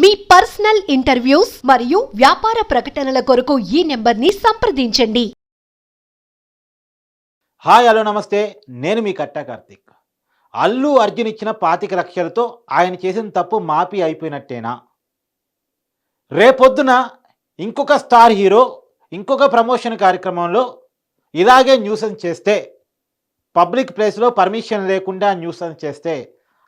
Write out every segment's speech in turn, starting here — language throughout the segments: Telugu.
మీ పర్సనల్ ఇంటర్వ్యూస్ మరియు వ్యాపార ప్రకటనల కొరకు ఈ నెంబర్ని సంప్రదించండి. హాయ్ హలో నమస్తే. నేను మీ కట్టా కార్తిక్. అల్లు అర్జున్ ఇచ్చిన పాతిక లక్షలతో ఆయన చేసిన తప్పు మాపి అయిపోయినట్టేనా? రేపొద్దున ఇంకొక స్టార్ హీరో ఇంకొక ప్రమోషన్ కార్యక్రమంలో ఇలాగే న్యూసెన్స్ చేస్తే పబ్లిక్ ప్లేస్లో పర్మిషన్ లేకుండా న్యూసెన్స్ చేస్తే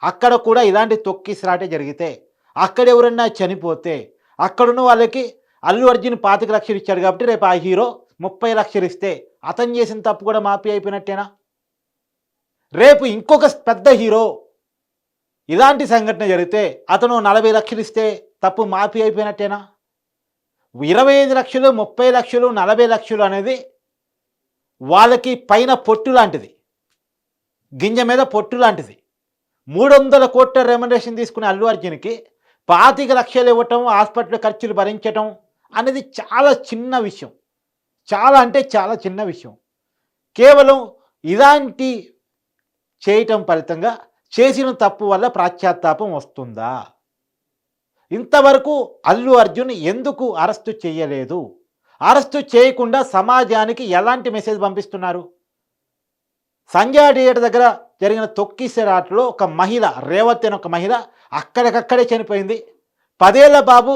అక్కడ కూడా ఇలాంటి తొక్కిసిరాటే జరిగితే అక్కడ ఎవరన్నా చనిపోతే అక్కడున్న వాళ్ళకి అల్లు అర్జున్ పాతిక లక్షలు ఇచ్చాడు కాబట్టి రేపు ఆ హీరో ముప్పై లక్షలు ఇస్తే అతను చేసిన తప్పు కూడా మాఫీ అయిపోయినట్టేనా? రేపు ఇంకొక పెద్ద హీరో ఇలాంటి సంఘటన జరిగితే అతను నలభై లక్షలు ఇస్తే తప్పు మాఫీ అయిపోయినట్టేనా? ఇరవై ఐదు లక్షలు ముప్పై లక్షలు నలభై లక్షలు అనేది వాళ్ళకి పైన పొట్టు లాంటిది. గింజ మీద పొట్టు లాంటిది. మూడు వందల కోట్ల రెమ్యునరేషన్ తీసుకునే అల్లు అర్జున్కి పాతిక లక్షలు ఇవ్వటం హాస్పిటల్ ఖర్చులు భరించటం అనేది చాలా చిన్న విషయం. చాలా అంటే చాలా చిన్న విషయం. కేవలం ఇలాంటి చేయటం ఫలితంగా చేసిన తప్పు వల్ల ప్రాశ్చాత్తాపం వస్తుందా? ఇంతవరకు అల్లు అర్జున్ ఎందుకు అరెస్టు చేయలేదు? అరెస్టు చేయకుండా సమాజానికి ఎలాంటి మెసేజ్ పంపిస్తున్నారు? సంజయ్ థియేటర్ దగ్గర జరిగిన తొక్కిసరాటలో ఒక మహిళ రేవతి అని ఒక మహిళ అక్కడికక్కడే చనిపోయింది. పదేళ్ళ బాబు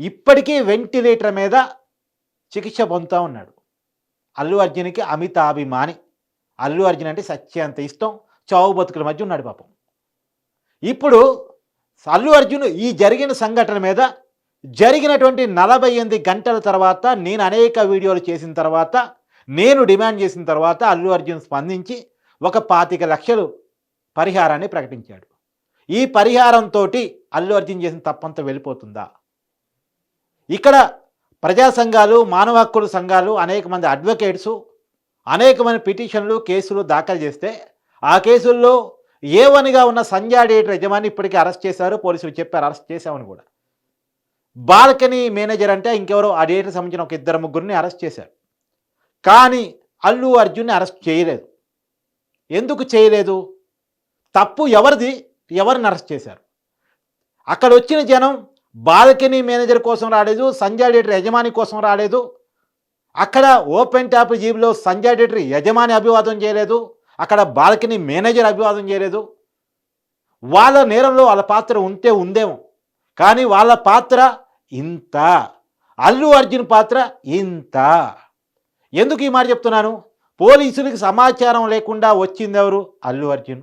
ఇప్పటికీ వెంటిలేటర్ మీద చికిత్స పొందుతూ ఉన్నాడు. అల్లు అర్జున్కి అమితాభిమాని. అల్లు అర్జున్ అంటే సత్యంత ఇష్టం. చావు బతుకుల మధ్య ఉన్నాడు పాపం. ఇప్పుడు అల్లు అర్జున్ ఈ జరిగిన సంఘటన మీద జరిగినటువంటి నలభై ఎనిమిది గంటల తర్వాత నేను అనేక వీడియోలు చేసిన తర్వాత నేను డిమాండ్ చేసిన తర్వాత అల్లు అర్జున్ స్పందించి ఒక పాతిక లక్షలు పరిహారాన్ని ప్రకటించాడు. ఈ పరిహారంతో అల్లు అర్జున్ చేసిన తప్పంతా వెళ్ళిపోతుందా? ఇక్కడ ప్రజా సంఘాలు మానవ హక్కుల సంఘాలు అనేక మంది అడ్వకేట్సు అనేక మంది పిటిషన్లు కేసులు దాఖలు చేస్తే ఆ కేసుల్లో ఏవనిగా ఉన్న సంజయ్ డేటర్ యజమాని ఇప్పటికీ అరెస్ట్ చేశారు పోలీసులు చెప్పారు అరెస్ట్ చేశామని కూడా. బాల్కనీ మేనేజర్ అంటే ఇంకెవరో ఆ డేటర్ సంబంధించిన ఒక ఇద్దరు ముగ్గురిని అరెస్ట్ చేశారు. కానీ అల్లు అర్జున్ని అరెస్ట్ చేయలేదు. ఎందుకు చేయలేదు? తప్పు ఎవరిది? ఎవరిని అరెస్ట్ చేశారు? అక్కడ వచ్చిన జనం బాల్కనీ మేనేజర్ కోసం రాలేదు సంజయ్ డేటర్ యజమాని కోసం రాలేదు అక్కడ ఓపెన్ ట్యాప్ జీబులో సంజయ్ డేటర్ యజమాని అభివాదం చేయలేదు అక్కడ బాల్కనీ మేనేజర్ అభివాదం చేయలేదు. వాళ్ళ నేరంలో వాళ్ళ పాత్ర ఉంటే ఉందేమో కానీ వాళ్ళ పాత్ర ఇంత. అల్లు అర్జున్ పాత్ర ఇంత. ఎందుకు ఈ మాట చెప్తున్నాను? పోలీసులకు సమాచారం లేకుండా వచ్చింది ఎవరు? అల్లు అర్జున్.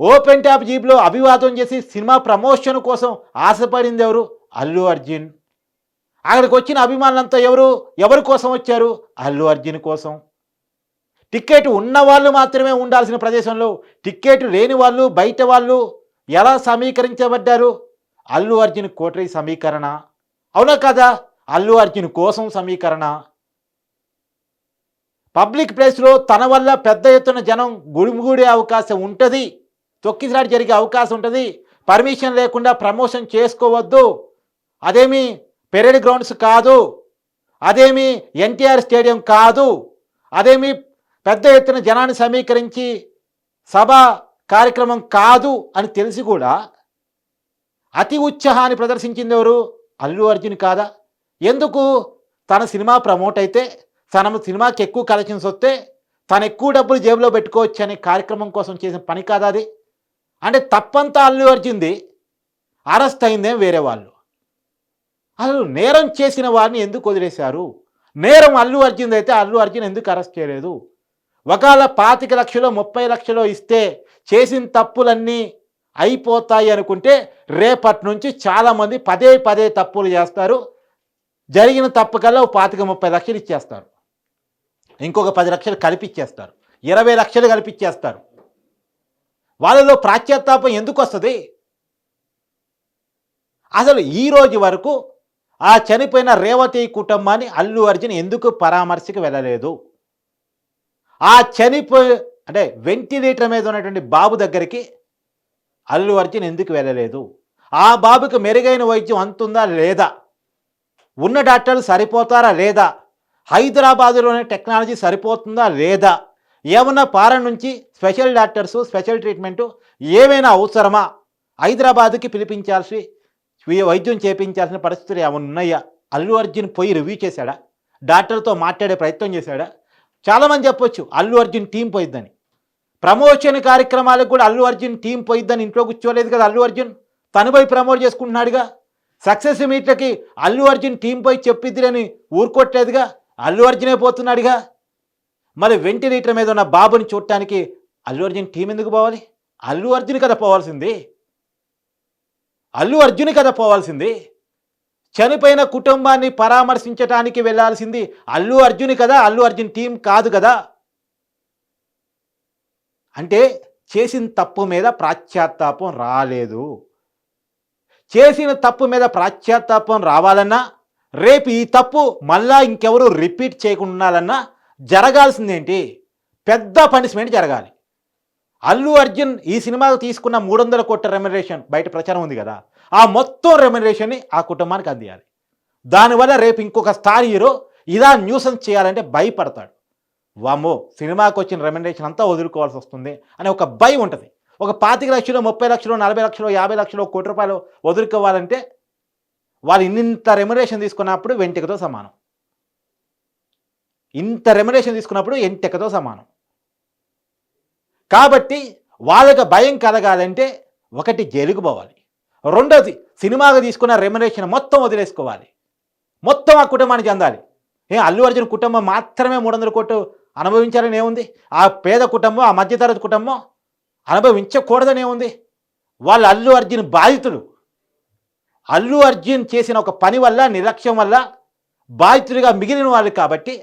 ఓపెన్ ట్యాప్ జీప్లో అభివాదం చేసి సినిమా ప్రమోషన్ కోసం ఆశపడింది ఎవరు? అల్లు అర్జున్. అక్కడికి వచ్చిన అభిమానులంతా ఎవరు? ఎవరి కోసం వచ్చారు? అల్లు అర్జున్ కోసం. టికెట్ ఉన్న వాళ్ళు మాత్రమే ఉండాల్సిన ప్రదేశంలో టికెట్ లేని వాళ్ళు బయట వాళ్ళు ఎలా సమీకరించబడ్డారు? అల్లు అర్జున్ కోటరీ సమీకరణ. అవునా కదా? అల్లు అర్జున్ కోసం సమీకరణ. పబ్లిక్ ప్లేస్లో తన వల్ల పెద్ద ఎత్తున జనం గుడిముగుడే అవకాశం ఉంటుంది. తొక్కిసలాట జరిగే అవకాశం ఉంటుంది. పర్మిషన్ లేకుండా ప్రమోషన్ చేసుకోవద్దు. అదేమి పెరేడ్ గ్రౌండ్స్ కాదు. అదేమి ఎన్టీఆర్ స్టేడియం కాదు. అదేమి పెద్ద ఎత్తున జనాన్ని సమీకరించి సభ కార్యక్రమం కాదు అని తెలిసి కూడా అతి ఉత్సాహాన్ని ప్రదర్శించింది ఎవరు? అల్లు అర్జున్ కాదా? ఎందుకు తన సినిమా ప్రమోట్ అయితే తన సినిమాకి ఎక్కువ కలెక్షన్స్ వస్తే తను ఎక్కువ డబ్బులు జేబులో పెట్టుకోవచ్చు అనే కార్యక్రమం కోసం చేసిన పని కాదా అది? అంటే తప్పంతా అల్లు అర్జున్ది అరెస్ట్ అయిందేం వేరే వాళ్ళు. అసలు నేరం చేసిన వారిని ఎందుకు వదిలేశారు? నేరం అల్లు అర్జున్ అయితే అల్లు అర్జున్ ఎందుకు అరెస్ట్ చేయలేదు? ఒకవేళ పాతిక లక్షలో ముప్పై లక్షలో ఇస్తే చేసిన తప్పులన్నీ అయిపోతాయి అనుకుంటే రేపటి నుంచి చాలామంది పదే పదే తప్పులు చేస్తారు. జరిగిన తప్పు కల్లా పాతిక ముప్పై లక్షలు ఇచ్చేస్తారు. ఇంకొక పది లక్షలు కలిపిచ్చేస్తారు. ఇరవై లక్షలు కలిపిచ్చేస్తారు. వాళ్ళలో ప్రాశ్చాత్తాపం ఎందుకు వస్తుంది? అసలు ఈ రోజు వరకు ఆ చనిపోయిన రేవతి కుటుంబాన్ని అల్లు అర్జున్ ఎందుకు పరామర్శకు వెళ్ళలేదు? ఆ చనిపోయి అంటే వెంటిలేటర్ మీద ఉన్నటువంటి బాబు దగ్గరికి అల్లు అర్జున్ ఎందుకు వెళ్ళలేదు? ఆ బాబుకి మెరుగైన వైద్యం అంతుందా లేదా? ఉన్న డాక్టర్లు సరిపోతారా లేదా? హైదరాబాదులోనే టెక్నాలజీ సరిపోతుందా లేదా? ఏమన్నా పాలన నుంచి స్పెషల్ డాక్టర్స్ స్పెషల్ ట్రీట్మెంటు ఏమైనా అవసరమా? హైదరాబాద్కి పిలిపించాల్సి వైద్యం చేపించాల్సిన పరిస్థితులు ఏమైనా ఉన్నాయా? అల్లు అర్జున్ పోయి రివ్యూ చేశాడా? డాక్టర్తో మాట్లాడే ప్రయత్నం చేశాడా? చాలామంది చెప్పొచ్చు అల్లు అర్జున్ టీం పోయిద్దని. ప్రమోషన్ కార్యక్రమాలకు కూడా అల్లు అర్జున్ టీం పోయిద్దని ఇంట్లో కూర్చోలేదు కదా అల్లు అర్జున్? తను పోయి ప్రమోట్ చేసుకుంటున్నాడుగా? సక్సెస్ మీట్లకి అల్లు అర్జున్ టీం పోయి చెప్పిద్దిరని ఊరుకోట్లేదుగా అల్లు అర్జునే పోతున్నాడుగా. మరి వెంటిలేటర్ మీద ఉన్న బాబుని చూడటానికి అల్లు అర్జున్ టీం ఎందుకు పోవాలి? అల్లు అర్జున్ కదా పోవాల్సింది. అల్లు అర్జున్ కదా పోవాల్సింది. చనిపోయిన కుటుంబాన్ని పరామర్శించటానికి వెళ్ళాల్సింది అల్లు అర్జున్ కదా అల్లు అర్జున్ టీం కాదు కదా. అంటే చేసిన తప్పు మీద ప్రాశ్చాత్తాపం రాలేదు. చేసిన తప్పు మీద ప్రాశ్చాత్తాపం రావాలన్నా రేపు ఈ తప్పు మళ్ళా ఇంకెవరు రిపీట్ చేయకుండా జరగాల్సిందేంటి? పెద్ద పనిష్మెంట్ జరగాలి. అల్లు అర్జున్ ఈ సినిమాకు తీసుకున్న మూడు వందల కోట్ల రెమ్యునరేషన్ బయట ప్రచారం ఉంది కదా ఆ మొత్తం రెమ్యునరేషన్ని ఆ కుటుంబానికి అందియాలి. దానివల్ల రేపు ఇంకొక స్టార్ హీరో ఇలా న్యూసెన్స్ చేయాలంటే భయపడతాడు. వామ్మో సినిమాకి వచ్చిన రెమ్యునరేషన్ అంతా వదులుకోవాల్సి వస్తుంది అనే ఒక భయం ఉంటుంది. ఒక పాతిక లక్షలు ముప్పై లక్షలు నలభై లక్షలు యాభై లక్షలు కోటి రూపాయలు వదులుకోవాలంటే వాళ్ళు ఇన్నింత రెమ్యురేషన్ తీసుకున్నప్పుడు వెంటికతో సమానం. ఇంత రెమ్యురేషన్ తీసుకున్నప్పుడు ఎంటెకతో సమానం. కాబట్టి వాళ్ళకి భయం కలగాలంటే ఒకటి జైలుకు పోవాలి. రెండోది సినిమాగా తీసుకున్న రెమ్యురేషన్ మొత్తం వదిలేసుకోవాలి. మొత్తం ఆ కుటుంబానికి అందాలి. ఏ అల్లు అర్జున్ కుటుంబం మాత్రమే మూడు వందల కోట్లు అనుభవించాలని ఏముంది? ఆ పేద కుటుంబం ఆ మధ్యతరగతి కుటుంబం అనుభవించకూడదని ఏముంది? వాళ్ళు అల్లు అర్జున్ బాధితులు అల్లు అర్జున్ చేసిన ఒక పని వల్ల నిర్లక్ష్యం వల్ల బాధితుడిగా మిగిలిన వాళ్ళు కాబట్టి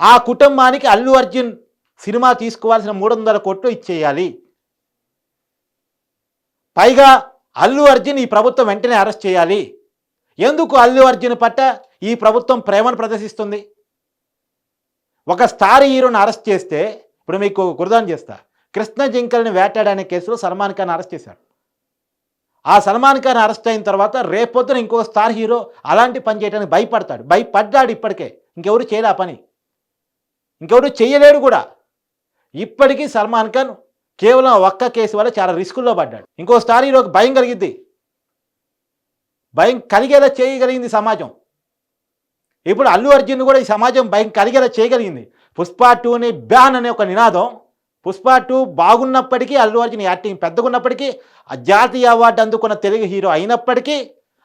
ఆ కుటుంబానికి అల్లు అర్జున్ సినిమా తీసుకోవాల్సిన మూడు వందల కోట్లు ఇచ్చేయాలి. పైగా అల్లు అర్జున్ ఈ ప్రభుత్వం వెంటనే అరెస్ట్ చేయాలి. ఎందుకు అల్లు అర్జున్ పట్ల ఈ ప్రభుత్వం ప్రేమను ప్రదర్శిస్తుంది? ఒక స్టార్ హీరోని అరెస్ట్ చేస్తే ఇప్పుడు మీకు గురుదాన్ చేస్తా కృష్ణ జింకల్ని వేటాడనే కేసులో సల్మాన్ ఖాన్ అరెస్ట్ చేశాడు. ఆ సల్మాన్ ఖాన్ అరెస్ట్ అయిన తర్వాత రేపొద్దున ఇంకొక స్టార్ హీరో అలాంటి పని చేయడానికి భయపడతాడు. భయపడ్డాడు ఇప్పటికే. ఇంకెవరు చేయలే ఆ పని. ఇంకెవరు చేయలేడు కూడా. ఇప్పటికీ సల్మాన్ ఖాన్ కేవలం ఒక్క కేసు వల్ల చాలా రిస్కుల్లో పడ్డాడు. ఇంకో స్టార్ హీరోకి భయం కలిగిద్ది. భయం కలిగేలా చేయగలిగింది సమాజం. ఇప్పుడు అల్లు అర్జున్ కూడా ఈ సమాజం భయం కలిగేలా చేయగలిగింది. పుష్ప టూని బ్యాన్ అనే ఒక నినాదం పుష్ప టూ బాగున్నప్పటికీ అల్లు అర్జున్ యాక్టింగ్ పెద్దగున్నప్పటికీ ఆ జాతీయ అవార్డు అందుకున్న తెలుగు హీరో అయినప్పటికీ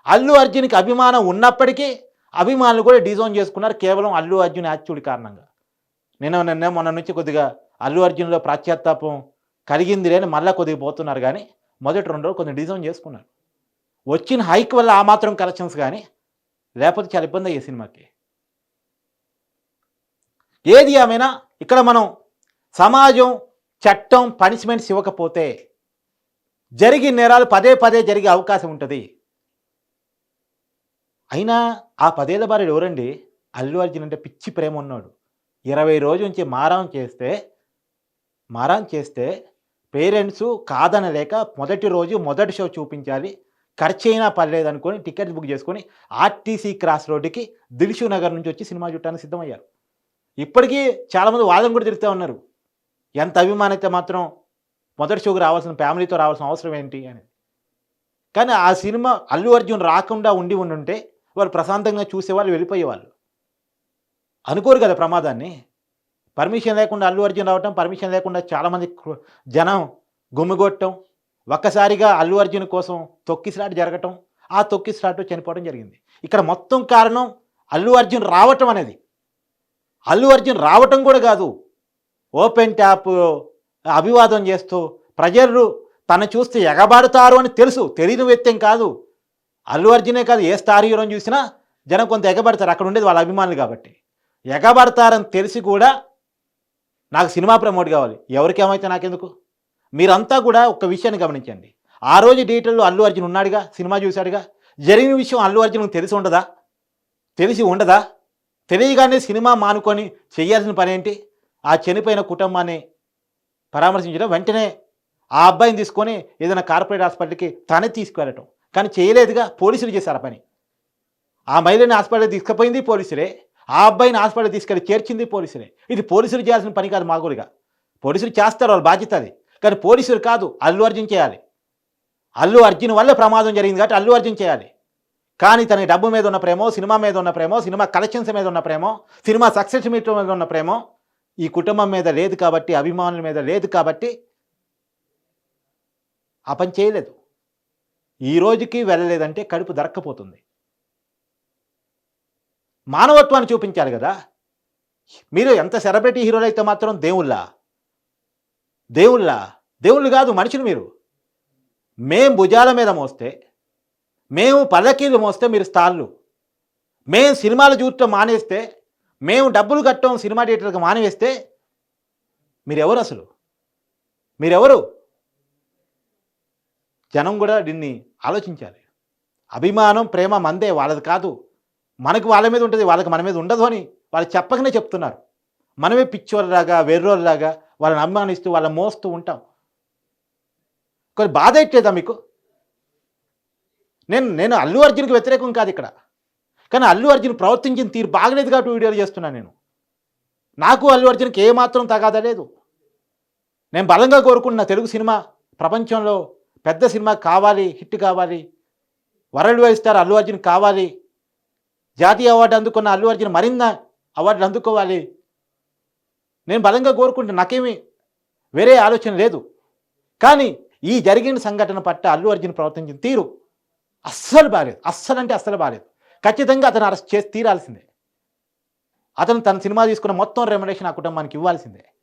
అల్లు అర్జున్కి అభిమానం ఉన్నప్పటికీ అభిమానులు కూడా డిజోన్ చేసుకున్నారు కేవలం అల్లు అర్జున్ యాక్చువల్ కారణంగా. నేను నిన్న మొన్న నుంచి కొద్దిగా అల్లు అర్జున్లో ప్రాశ్చాత్తాపం కలిగింది లేని మళ్ళీ కొద్దిగా పోతున్నారు కానీ మొదటి రెండు రోజులు కొంచెం డిజైన్ చేసుకున్నారు. వచ్చిన హైక్ వల్ల ఆ మాత్రం కలెక్షన్స్ కానీ లేకపోతే చాలా ఇబ్బంది అయ్యే సినిమాకి. ఏది ఏమైనా ఇక్కడ మనం సమాజం చట్టం పనిష్మెంట్స్ ఇవ్వకపోతే జరిగిన నేరాలు పదే పదే జరిగే అవకాశం ఉంటుంది. అయినా ఆ పదేళ్ళ బారుడు ఎవరండి? అల్లు అర్జున్ అంటే పిచ్చి ప్రేమ ఉన్నాడు ఇరవై రోజు నుంచి మారం చేస్తే మారం చేస్తే పేరెంట్స్ కాదనలేక మొదటి రోజు మొదటి షో చూపించాలి. ఖర్చు అయినా పర్లేదు అనుకొని టికెట్స్ బుక్ చేసుకొని ఆర్టీసీ క్రాస్ రోడ్డుకి దిల్షు నగర్ నుంచి వచ్చి సినిమా చూడటానికి సిద్ధమయ్యారు. ఇప్పటికీ చాలామంది వాదన కూడా తిరుగుతూ ఉన్నారు. ఎంత అభిమానైతే మాత్రం మొదటి షోకి రావాల్సిన ఫ్యామిలీతో రావాల్సిన అవసరం ఏంటి అని. కానీ ఆ సినిమా అల్లు అర్జున్ రాకుండా ఉండి ఉండుంటే వాళ్ళు ప్రశాంతంగా చూసేవాళ్ళు వెళ్ళిపోయేవాళ్ళు. అనుకోరు కదా ప్రమాదాన్ని. పర్మిషన్ లేకుండా అల్లు అర్జున్ రావటం పర్మిషన్ లేకుండా చాలామంది జనం గుమ్మిగొట్టడం ఒక్కసారిగా అల్లు అర్జున్ కోసం తొక్కిసలాట జరగటం ఆ తొక్కిసలాట చనిపోవడం జరిగింది. ఇక్కడ మొత్తం కారణం అల్లు అర్జున్ రావటం అనేది. అల్లు అర్జున్ రావటం కూడా కాదు. ఓపెన్ ట్యాప్ అభివాదం చేస్తూ ప్రజలు తను చూస్తే ఎగబాడుతారు అని తెలుసు తెలియని వ్యక్తం కాదు. అల్లు అర్జునే కాదు ఏ స్టార్ హీరోని చూసినా జనం కొంత ఎగబడతారు. అక్కడ ఉండేది వాళ్ళ అభిమానులు కాబట్టి. ఎగబడతారని తెలిసి కూడా నాకు సినిమా ప్రమోట్ కావాలి. ఎవరికి ఏమైతే నాకెందుకు? మీరంతా కూడా ఒక విషయాన్ని గమనించండి. ఆ రోజు డీటెయిల్లో అల్లు అర్జున్ ఉన్నాడుగా సినిమా చూశాడుగా. జరిగిన విషయం అల్లు అర్జున్కి తెలిసి ఉండదా? తెలిసి ఉండదా? తెలియగానే సినిమా మానుకొని చేయాల్సిన పని ఏంటి? ఆ చనిపోయిన కుటుంబాన్ని పరామర్శించడం వెంటనే ఆ అబ్బాయిని తీసుకొని ఏదైనా కార్పొరేట్ హాస్పిటల్కి తనే తీసుకువెళ్ళటం. కానీ చేయలేదుగా పోలీసులు చేశారు పని. ఆ మహిళని హాస్పిటల్ తీసుకుపోయింది పోలీసులే. ఆ అబ్బాయిని హాస్పిటల్ తీసుకెళ్ళి చేర్చింది పోలీసులే. ఇది పోలీసులు చేయాల్సిన పని కాదు మామూలుగా పోలీసులు చేస్తారు వాళ్ళ బాధ్యత అది. కానీ పోలీసులు కాదు అల్లు అర్జున్ చేయాలి. అల్లు అర్జున్ వల్ల ప్రమాదం జరిగింది కాబట్టి అల్లు అర్జున్ చేయాలి. కానీ తన డబ్బు మీద ఉన్న ప్రేమో సినిమా మీద ఉన్న ప్రేమో సినిమా కలెక్షన్స్ మీద ఉన్న ప్రేమో సినిమా సక్సెస్ మీద ఉన్న ప్రేమో ఈ కుటుంబం మీద లేదు కాబట్టి అభిమానుల మీద లేదు కాబట్టి ఆ పని చేయలేదు. ఈ రోజుకి వెళ్ళలేదంటే కడుపు దొరక్కపోతుంది. మానవత్వాన్ని చూపించాలి కదా. మీరు ఎంత సెలబ్రిటీ హీరోలు అయితే మాత్రం దేవుళ్ళా? దేవుళ్ళా? దేవుళ్ళు కాదు మనుషులు మీరు. మేం భుజాల మీద మోస్తే మేము పల్లకీలు మోస్తే మీరు స్థాళ్ళు మేము సినిమాలు చూడటం మానేస్తే మేము డబ్బులు కట్టం సినిమా థియేటర్కి మానేస్తే మీరెవరు అసలు? మీరెవరు? జనం కూడా దీన్ని ఆలోచించాలి. అభిమానం ప్రేమ మందే వాళ్ళది కాదు. మనకు వాళ్ళ మీద ఉంటుంది వాళ్ళకి మన మీద ఉండదు అని వాళ్ళు చెప్పకనే చెప్తున్నారు. మనమే పిచ్చోళ్ళలాగా వెర్రోళ్ళలాగా వాళ్ళని అభిమానిస్తూ వాళ్ళని మోస్తూ ఉంటాం. కొన్ని బాధ ఎట్టేదా మీకు? నేను నేను అల్లు అర్జున్కి వ్యతిరేకం కాదు ఇక్కడ. కానీ అల్లు అర్జున్ ప్రవర్తించిన తీరు బాగలేదు కాబట్టి వీడియోలు చేస్తున్నాను నేను. నాకు అల్లు అర్జున్కి ఏమాత్రం తగాదా లేదు. నేను బలంగా కోరుకుంటున్న తెలుగు సినిమా ప్రపంచంలో పెద్ద సినిమా కావాలి హిట్ కావాలి. World wide star Allu Arjun కావాలి. జాతీయ అవార్డు అందుకున్న అల్లు అర్జున్ మరింత అవార్డులు అందుకోవాలి. నేను బలంగా కోరుకుంటే నాకేమీ వేరే ఆలోచన లేదు. కానీ ఈ జరిగిన సంఘటన పట్ల అల్లు అర్జున్ ప్రవర్తించిన తీరు అస్సలు బాలేదు. అస్సలు అంటే అస్సలు బాలేదు. ఖచ్చితంగా అతను అరెస్ట్ చేసి తీరాల్సిందే. అతను తన సినిమా తీసుకున్న మొత్తం రెమ్యునేషన్ ఆ కుటుంబానికి ఇవ్వాల్సిందే.